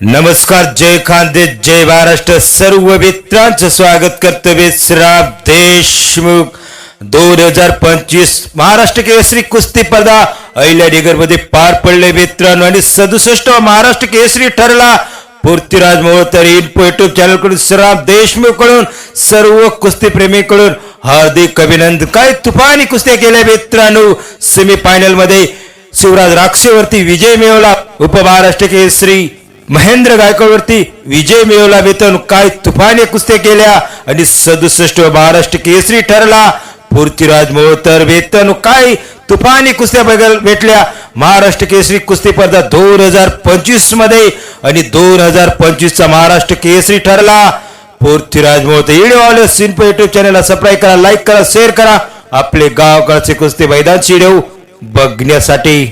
नमस्कार जय खांदे जय महाराष्ट्र सर्व मित्रांचं स्वागत करतो श्राप देशमुख. दोन हजार पंचवीस महाराष्ट्र केसरी कुस्ती स्पर्धा अहिल्यानगरमध्ये पार पडले मित्रांनो आणि सदुसष्ट महाराष्ट्र केसरी ठरला. पृथ्वीराज मोहतर इन्फो युट्यूब चॅनलकडून श्राप देशमुखकडून सर्व कुस्ती प्रेमीकडून हार्दिक अभिनंदन. काय तुफानी कुस्त्या केल्या मित्रांनो? सेमी फायनलमध्ये शिवराज राक्षेवरती विजय मिळवला. उपमहाराष्ट्र केसरी महेंद्र गायकवाडवरती विजय मिळवला वेतन काय तुफाने कुस्त्या केल्या आणि सदुसष्ट महाराष्ट्र केसरी ठरला. पृथ्वीराज मोहतर वेतन काय तुफानी कुस्त्या बघायला भेटल्या. महाराष्ट्र केसरी कुस्ती स्पर्धा दोन हजार पंचवीसमध्ये आणि दोन हजार पंचवीस चा महाराष्ट्र केसरी ठरला. पृथ्वीराज मोहतर व्हिडिओ आले सिंप युट्यूब चॅनलला सबस्क्राईब करा लाईक करा शेअर करा. आपले गावकडचे कुस्ती मैदान व्हिडिओ बघण्यासाठी.